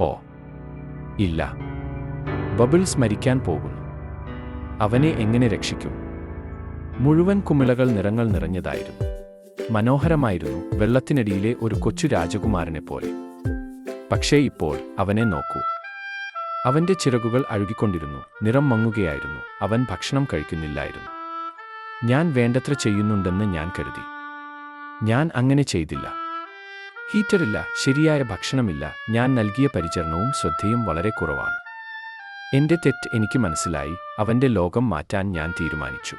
ഓ ഇല്ല. ബബിൾസ് മരിക്കാൻ പോകുന്നു. അവനെ എങ്ങനെ രക്ഷിക്കും? മുഴുവൻ കുമിളകൾ നിറങ്ങൾ നിറഞ്ഞതായിരുന്നു. മനോഹരമായിരുന്നു വെള്ളത്തിനടിയിലെ ഒരു കൊച്ചു രാജകുമാരനെ പോലെ. പക്ഷേ ഇപ്പോൾ അവനെ നോക്കൂ. അവന്റെ ചിറകുകൾ അഴുകിക്കൊണ്ടിരുന്നു. നിറം മങ്ങുകയായിരുന്നു. അവൻ ഭക്ഷണം കഴിക്കുന്നില്ലായിരുന്നു. ഞാൻ വേണ്ടത്ര ചെയ്യുന്നുണ്ടെന്ന് ഞാൻ കരുതി. ഞാൻ അങ്ങനെ ചെയ്തില്ല. ഹീറ്ററില്ല ശരിയായ ഭക്ഷണമില്ല. ഞാൻ നൽകിയ പരിചരണവും ശ്രദ്ധയും വളരെ കുറവാണ്. എന്റെ തെറ്റ് എനിക്ക് മനസ്സിലായി. അവന്റെ ലോകം മാറ്റാൻ ഞാൻ തീരുമാനിച്ചു.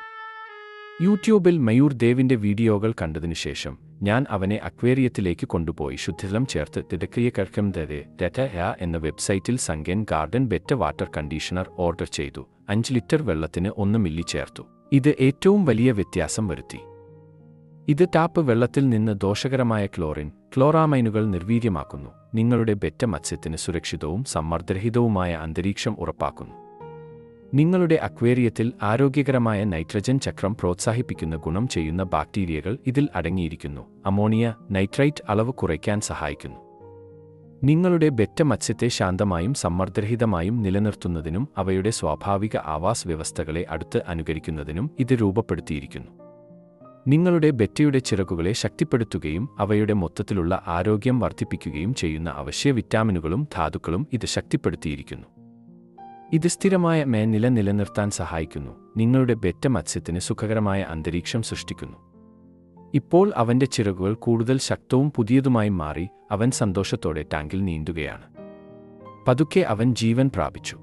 യൂട്യൂബിൽ മയൂർ ദേവിന്റെ വീഡിയോകൾ കണ്ടതിനു ശേഷം ഞാൻ അവനെ അക്വേറിയത്തിലേക്ക് കൊണ്ടുപോയി ശുദ്ധജലം ചേർത്ത് തിടക്കിയ കർക്കംതരെ രഥയ എന്ന വെബ്സൈറ്റിൽ sunken garden betta water conditioner order ചെയ്തു. അഞ്ച് ലിറ്റർ വെള്ളത്തിന് ഒന്ന് മില്ലി ചേർത്തു. ഇത് ഏറ്റവും വലിയ വ്യത്യാസം വരുത്തി. ഇത് ടാപ്പ് വെള്ളത്തിൽ നിന്ന് ദോഷകരമായ ക്ലോറിൻ ക്ലോറാമൈനുകൾ നിർവീര്യമാക്കുന്നു. നിങ്ങളുടെ ബെറ്റ മത്സ്യത്തിന് സുരക്ഷിതവും സമ്മർദ്ദരഹിതവുമായ അന്തരീക്ഷം ഉറപ്പാക്കുന്നു. നിങ്ങളുടെ അക്വേറിയത്തിൽ ആരോഗ്യകരമായ നൈട്രജൻ ചക്രം പ്രോത്സാഹിപ്പിക്കുന്ന ഗുണം ചെയ്യുന്ന ബാക്ടീരിയകൾ ഇതിൽ അടങ്ങിയിരിക്കുന്നു. അമോണിയ നൈട്രൈറ്റ് അളവ് കുറയ്ക്കാൻ സഹായിക്കുന്നു. നിങ്ങളുടെ ബെറ്റ മത്സ്യത്തെ ശാന്തമായും സമ്മർദ്ദരഹിതമായും നിലനിർത്തുന്നതിനും അവയുടെ സ്വാഭാവിക ആവാസ് വ്യവസ്ഥകളെ അടുത്ത് അനുകരിക്കുന്നതിനും ഇത് രൂപപ്പെടുത്തിയിരിക്കുന്നു. നിങ്ങളുടെ ബെറ്റയുടെ ചിറകുകളെ ശക്തിപ്പെടുത്തുകയും അവയുടെ മൊത്തത്തിലുള്ള ആരോഗ്യം വർദ്ധിപ്പിക്കുകയും ചെയ്യുന്ന അവശ്യ വിറ്റാമിനുകളും ധാതുക്കളും ഇത് ശക്തിപ്പെടുത്തിയിരിക്കുന്നു. ഇത് സ്ഥിരമായ മേനില നിലനിർത്താൻ സഹായിക്കുന്നു. നിങ്ങളുടെ ബെറ്റ മത്സ്യത്തിന് സുഖകരമായ അന്തരീക്ഷം സൃഷ്ടിക്കുന്നു. ഇപ്പോൾ അവന്റെ ചിറകുകൾ കൂടുതൽ ശക്തവും പുതിയതുമായി മാറി അവൻ സന്തോഷത്തോടെ ടാങ്കിൽ നീന്തുകയാണ്. പതുക്കെ അവൻ ജീവൻ പ്രാപിച്ചു.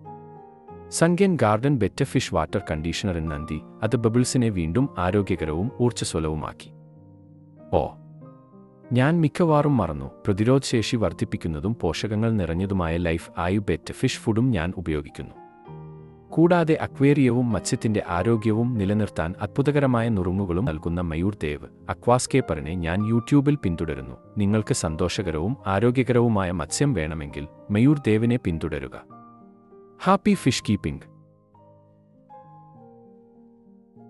Sunken garden better fish water conditioner എന്ന് നന്ദി അത് ബബിൾസിനെ വീണ്ടും ആരോഗ്യകരവും ഊർജസ്വലവുമാക്കി. ഓ. ഞാൻ മിക്കവാറും മറന്നു. പ്രതിരോധശേഷി വർദ്ധിപ്പിക്കുന്നതും പോഷകങ്ങൾ നിറഞ്ഞതുമായ ലൈഫ് ആയു ബെറ്റ് ഫിഷ് ഫുഡും ഞാൻ ഉപയോഗിക്കുന്നു. കൂടാതെ അക്വേറിയവും മത്സ്യത്തിന്റെ ആരോഗ്യവും നിലനിർത്താൻ അത്ഭുതകരമായ നുറുങ്ങുകളും നൽകുന്ന മയൂർ ദേവ് അക്വാസ്കേപ്പറിനെ ഞാൻ യൂട്യൂബിൽ പിന്തുടരുന്നു. നിങ്ങൾക്ക് സന്തോഷകരവും ആരോഗ്യകരവുമായ മത്സ്യം വേണമെങ്കിൽ മയൂർ ദേവിനെ പിന്തുടരുക. Happy fish keeping!